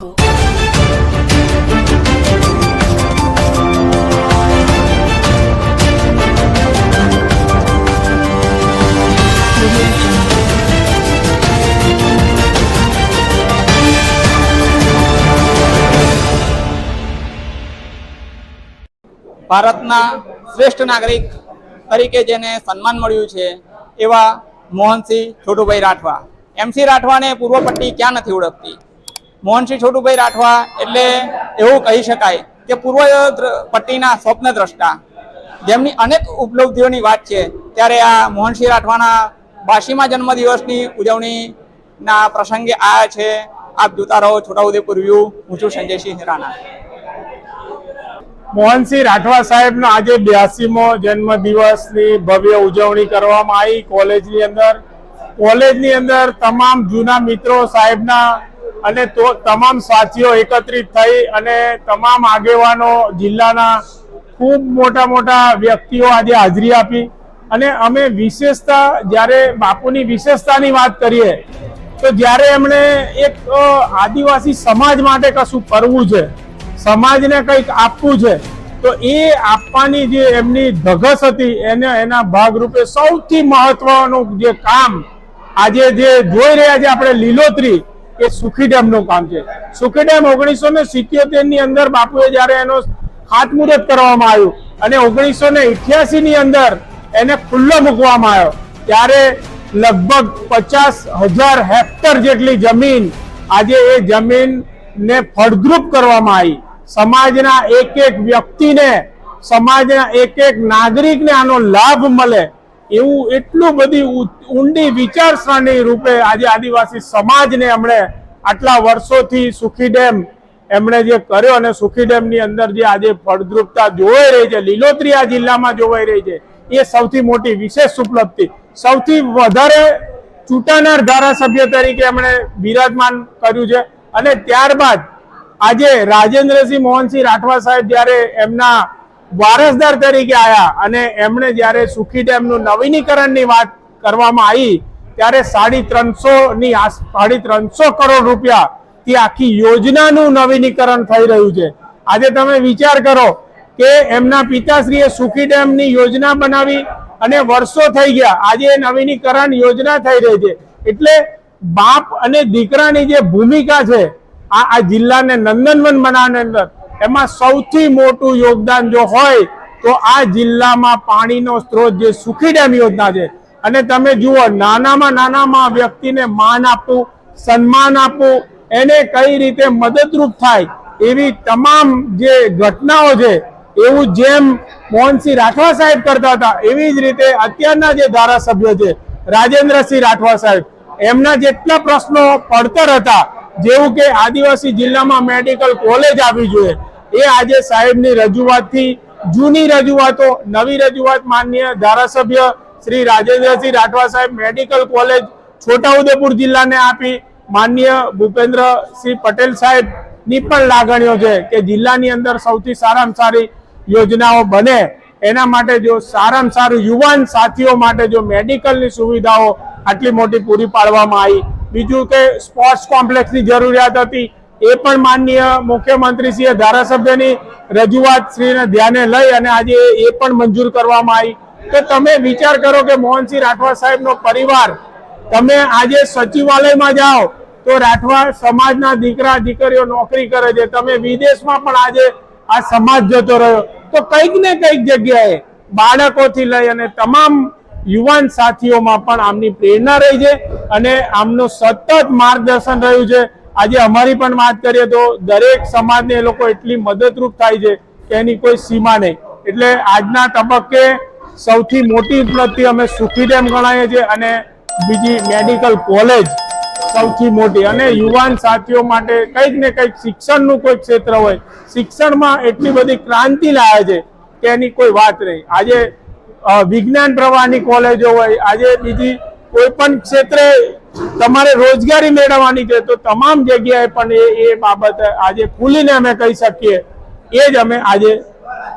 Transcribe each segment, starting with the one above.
ભારતના શ્રેષ્ઠ નાગરિક તરીકે જેને સન્માન મળ્યું છે એવા મોહનસિંહ છોટુભાઈ રાઠવા. એમસી રાઠવાને પૂર્વ પટ્ટી ક્યાં નથી ઓળખતી? મોહનસિંહ છોટુભાઈ રાઠવા એટલે એવું કહી શકાય કે પૂર્વ પટ્ટીના સ્વપ્ન દ્રષ્ટા. જેમની અનેક ઉપલબ્ધિઓની વાત છે. ત્યારે આ મોહનસિંહ રાઠવાના બાશીમા જન્મદિવસની ઉજવણીના પ્રસંગે આયા છે. આપ જોતા રહો છોટાઉદેપુર વ્યૂ. હું છું સંજયસિંહ રાણા. મોહનસિંહ રાઠવા સાહેબનો આજે બ્યાસીમો જન્મ દિવસની ભવ્ય ઉજવણી કરવામાં આવી. કોલેજની અંદર કોલેજની અંદર તમામ જૂના મિત્રો સાહેબના અને તો તમામ સાથીઓ એકત્રિત થઈ અને તમામ આગેવાનો જિલ્લાના ખૂબ મોટા મોટા વ્યક્તિઓ આજે હાજરી આપી. અને અમે વિશેષતા, જ્યારે બાપુની વિશેષતાની વાત કરીએ, તો જ્યારે એમણે એક આદિવાસી સમાજ માટે કશું કરવું છે, સમાજને કંઈક આપવું છે, તો એ આપવાની જે એમની ધગસ હતી, એને, એના ભાગરૂપે સૌથી મહત્વનું જે કામ આજે જે જોઈ રહ્યા છે આપણે લીલોતરી એ સુખી ડેમનું કામ છે. સુખી ડેમ ઓગણીસો ને સિત્યોતેરની અંદર બાપુએ જ્યારે એનો ખાતમુહૂર્ત કરવામાં આવ્યું અને ઓગણીસો ને ઇઠ્યાસી ની અંદર એને ખુલ્લો મૂકવામાં આવ્યો, ત્યારે લગભગ પચાસ હજાર હેક્ટર જેટલી જમીન આજે એ જમીનને ફળદ્રુપ કરવામાં આવી. સમાજના એક એક વ્યક્તિને, સમાજના એક એક નાગરિકને આનો લાભ મળે એવું એટલું બધી ઊંડી વિચારસરણી રૂપે આજે આદિવાસી સમાજને એમણે આટલા વર્ષોથી સુખી ડેમ એમણે જે કર્યો અને સુખી ડેમની અંદર જે આજે ફળદ્રુપતા જોવાઈ રહી છે, લીલોતરી આ જિલ્લામાં જોવાઈ રહી છે, એ સૌથી મોટી વિશેષ ઉપલબ્ધિ. સૌથી વધારે ચૂંટાનાર ધારાસભ્ય તરીકે એમણે બિરાજમાન કર્યું છે અને ત્યારબાદ આજે રાજેન્દ્રસિંહ મોહનસિંહ રાઠવા સાહેબ જ્યારે એમના વારસદાર તરીકે આવ્યા અને એમણે જ્યારે સુખી ડેમનું નવીનીકરણની વાત કરવામાં આવી, ત્યારે સાડી ત્રણસો ની સાડી ત્રણસો કરોડ રૂપિયા તે આખી યોજનાનું નવીનીકરણ થઈ રહ્યું છે. આજે તમે વિચાર કરો કે એમના પિતાશ્રીએ સુખી ડેમની યોજના બનાવી અને વર્ષો થઈ ગયા, આજે એ નવીનીકરણ યોજના થઈ રહી છે. એટલે બાપ અને દીકરાની જે ભૂમિકા છે, આ આ જિલ્લાને નંદનવન બનાવવાની અંદર એમાં સૌથી મોટું યોગદાન જો હોય તો આ જિલ્લામાં પાણીનો સ્ત્રોત જે સુખી ડેમ યોજના છે. અને તમે જુઓ, નાનામાં નાનામાં વ્યક્તિને માન આપવું, સન્માન આપવું, એને કઈ રીતે મદદરૂપ થાય એવી તમામ જે ઘટનાઓ છે, એવું જેમ મોહનસિંહ રાઠવા સાહેબ કરતા હતા, એવી જ રીતે અત્યારના જે ધારાસભ્ય છે, રાજેન્દ્રસિંહ રાઠવા સાહેબ, એમના જેટલા પ્રશ્નો પડતર હતા, જેવું કે આદિવાસી જિલ્લામાં મેડિકલ કોલેજ આવી જોઈએ એ આજે સાહેબની રજૂઆતથી જૂની રજૂઆતો, નવી રજૂઆત માનનીય ધારાસભ્ય શ્રી રાજેન્દ્રસિંહ રાઠવા સાહેબ મેડિકલ કોલેજ છોટાઉદેપુર જિલ્લાને આપી માનનીય ભૂપેન્દ્રસિંહ પટેલ સાહેબની પણ લાગણીઓ છે કે જિલ્લાની અંદર સૌથી સારામાં સારી યોજનાઓ બને. એના માટે જો સારામાં સારું યુવાન સાથીઓ માટે જો મેડિકલની સુવિધાઓ આટલી મોટી પૂરી પાડવામાં આવી. બીજું કે સ્પોર્ટ્સ કોમ્પ્લેક્સની જરૂરિયાત હતી. એ પણ માનનીય મુખ્યમંત્રીશ્રીએ ધારાસભ્યની રજૂઆત શ્રીને ધ્યાને લઈ અને આજે એ પણ મંજૂર કરવામાં આવી. તો તમે વિચાર કરો કે મોહનસિંહ રાઠવા સાહેબનો પરિવાર, તમે આજે સચિવાલયમાં જાઓ તો રાઠવા સમાજના દીકરા, દીકરીઓ નોકરી કરે છે. તમે વિદેશમાં પણ આજે આ સમાજ જતો રહ્યો. તો કંઈક ને કંઈક જગ્યાએ બાળકોથી લઈ અને તમામ યુવાન સાથીઓમાં પણ આમની પ્રેરણા રહી છે અને આમનું સતત માર્ગદર્શન રહ્યું છે. આજે અમારી પણ વાત કરીએ તો દરેક સમાજને એ લોકો એટલી મદદરૂપ થાય છે કે એની કોઈ સીમા નહીં. એટલે આજના તબક્કે સૌથી મોટી ઉપલબ્ધિ અમે સુખી ડેમ ગણાવીએ છીએ અને બીજી મેડિકલ કોલેજ સૌથી મોટી. અને યુવાન સાથીઓ માટે કંઈક ને કંઈક શિક્ષણનું કોઈ ક્ષેત્ર હોય, શિક્ષણમાં એટલી બધી ક્રાંતિ લાવે છે કે એની કોઈ વાત નહીં. આજે વિજ્ઞાન પ્રવાહની કોલેજો હોય, આજે બીજી કોઈ પણ ક્ષેત્રે તમારે રોજગારી મેળવવાની છે તો તમામ જગ્યાએ પણ એ એ બાબત આજે ખુલીને અમે કહી શકીએ. એ જ અમે આજે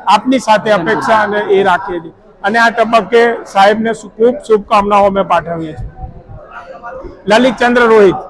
આપની સાથે અપેક્ષા અને એ રાખીએ છીએ. અને આ તબક્કે સાહેબને ખૂબ શુભકામનાઓ અમે પાઠવીએ છીએ. લલિતચંદ્ર રોહિત.